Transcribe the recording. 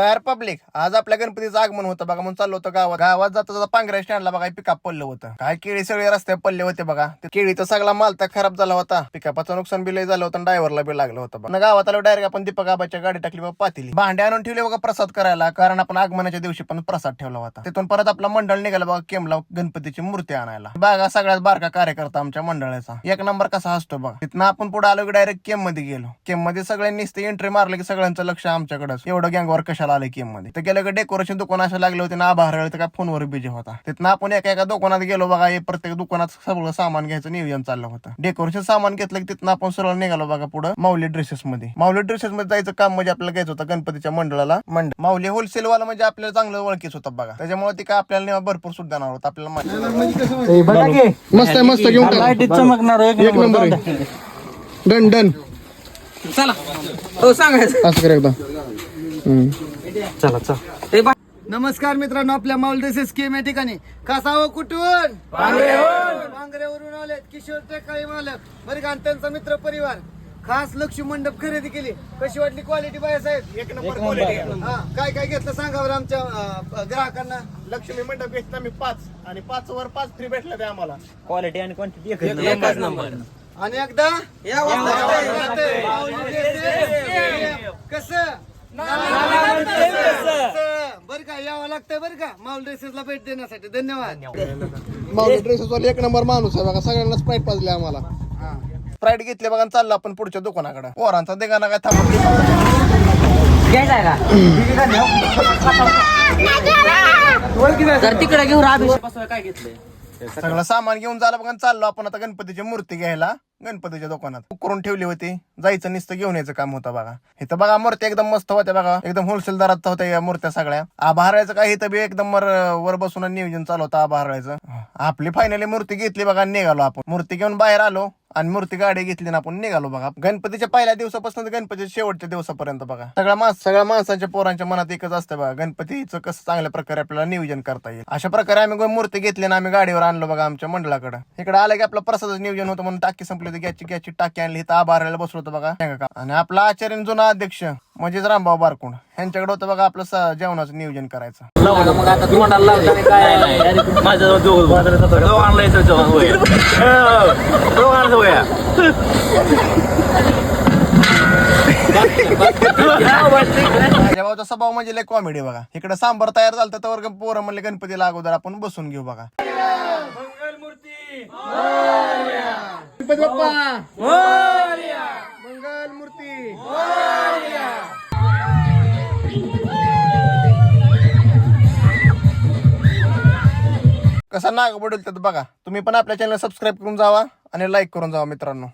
तयार पब्लिक. आज आपल्या गणपतीचं आगमन होतं बघा म्हणून चाललो होतं गावात. गावात जाता जाता पांघऱ्या स्टँडला बघा पिकअप पडलं होतं. काय केळी सगळे रस्त्यावर पडले होते बघा. केळीचा सगळा माल तर खराब झाला होता. पिकअपाचं नुकसान बी लय झालं होतं ड्रायव्हरला बी लागलं होतं बघा. गावात आलो डायरेक्ट आपण दीपक आबाच्या गाडी टाकली बघा पातेली. भांडे आणून ठेवले बघा प्रसाद करायला कारण आपण आगमनाच्या दिवशी पण प्रसाद ठेवला होता. तिथून परत आपला मंडळ निघाला बघा केमला गणपतीची मूर्ती आणायला. बघा सगळ्यात बारका कार्यकर्ता आमच्या मंडळाचा. एक नंबर कसा असतो बघा. तिथनं आपण पुढे आलो की डायरेक्ट केममध्ये गेलो. केममध्ये सगळ्यांनी नुसते एंट्री मारले की सगळ्यांचं लक्ष आमच्याकडेच. एवढं गँगवर कशाला आलं केममध्ये तर गेलं डेकोरेशन दुकान असं लागले होते? ना आभार तर काय फोनवर बिजी होता. तिथनं आपण एका एका दुकानात गेलो बघा हे प्रत्येक दुकानात सगळं सामान घ्यायचं नियोजन चाललं होतं. डेकोरेशन सामान घेतलं की तिथनं आपण सरळ निघालो बघा पुढे माऊली ड्रेसेस मध्ये. माऊली ड्रेसेस मध्ये जायचं काम म्हणजे आपल्याला घ्यायचं होतं गणपतीच्या मंडळाला. मंडळ माऊली होलसेल वाला म्हणजे आपल्याला चांगलं ओळखीच होतं बघा. त्याच्यामुळे ती काय आपल्याला भरपूर सुद्धा देणार होतं. आपल्याला माहिती मस्त आहे मस्त घेऊन चमकणार एक नंबर डन डन. चला. हो सांगायचं असं कर एकदा. चला चला. नमस्कार मित्रांनो आपल्या माउल स्कीम या ठिकाणी. कसा हो कुठून? पांगऱ्यावरून आलेत किशोर टेकाळी मालक. बरं का आणि त्यांचा मित्र परिवार. खास लक्ष्मी मंडप खरेदी केली. कशी वाटली क्वालिटी बाय साहेब? एक नंबर क्वालिटी हा काय काय घेतलं सांगा बरं आमच्या अं, ग्राहकांना? लक्ष्मी मंडप घेतला मी पाच. आणि पाच वर पाच फ्री भेटलं ते आम्हाला. क्वालिटी आणि क्वांटिटी एकच नंबर. आणि एकदा? कस? बर का यावं लागतंय बरं का? माऊल ड्रेसेसला भेट देण्यासाठी. धन्यवाद. माऊली ड्रेसेस वाले एक नंबर माणूस आहे बघा सगळ्यांना स्प्राईट पाजले आम्हाला. स्प्राईट घेतले बघा आणि चाललो आपण पुढच्या दुकानाकडे. पोरांचा देगाना काय थांबत तर तिकडे घेऊन काय घेतलंय सगळं सामान घेऊन झालं बघा चाललो आपण आता गणपतीची मूर्ती घ्यायला. गणपतीच्या दुकानात. करून ठेवली होती. जायचं नुसतं घेऊन यायचं काम होतं बघा. इथं बघा मूर्ती एकदम मस्त होत्या बघा. एकदम होलसेल दरात होत्या या मूर्त्या सगळ्या. आभारायचं काय इथं बी एकदम वर वर बसून नियोजन चालू होतं आभारायचं आपली फायनली मूर्ती घेतली बघा निघालो आपण. मूर्ती घेऊन बाहेर आलो. आणि मूर्ती गाडी घेतली ना आपण निघालो बघा. गणपतीच्या पहिल्या दिवसापासून गणपतीच्या शेवटच्या दिवसापर्यंत बघा. सगळ्या माणस सगळ्या माणसांच्या पोरांच्या मनात एकच असतं बघा गणपतीचं कसं चांगल्या प्रकारे आपल्याला नियोजन करता येईल. अशा प्रकारे आम्ही मूर्ती घेतली आणि आम्ही गाडीवर आणलो बघा आमच्या मंडळाकडे. इकडे आलं की आपलं प्रसादाचं नियोजन होतं म्हणून टाकी संपली होती गॅसची गॅसची टाकी आणली. इथं आभारायला बसलो होतं बघा. आणि आपला आचार्य जुना अध्यक्ष. म्हणजेच रामभाऊ बारकुण यांच्याकडे होतं बघा आपलं स- जेवणाचं नियोजन करायचं. लावलं मग आता तोंडाला लावताना काय माझं माझ्या भाऊचा स्वभाव म्हणजे लय कॉमेडी बघा. इकडे सांबार तयार झालं तर वर्ग पोरं म्हणले गणपतीला अगोदर आपण बसून घेऊ बघा. गणपती बाप्पा! कसा नाग त्यात बघा. तुम्ही पण आपल्या चॅनल सबस्क्राईब करून जावा आणि लाईक करून जावा मित्रांनो.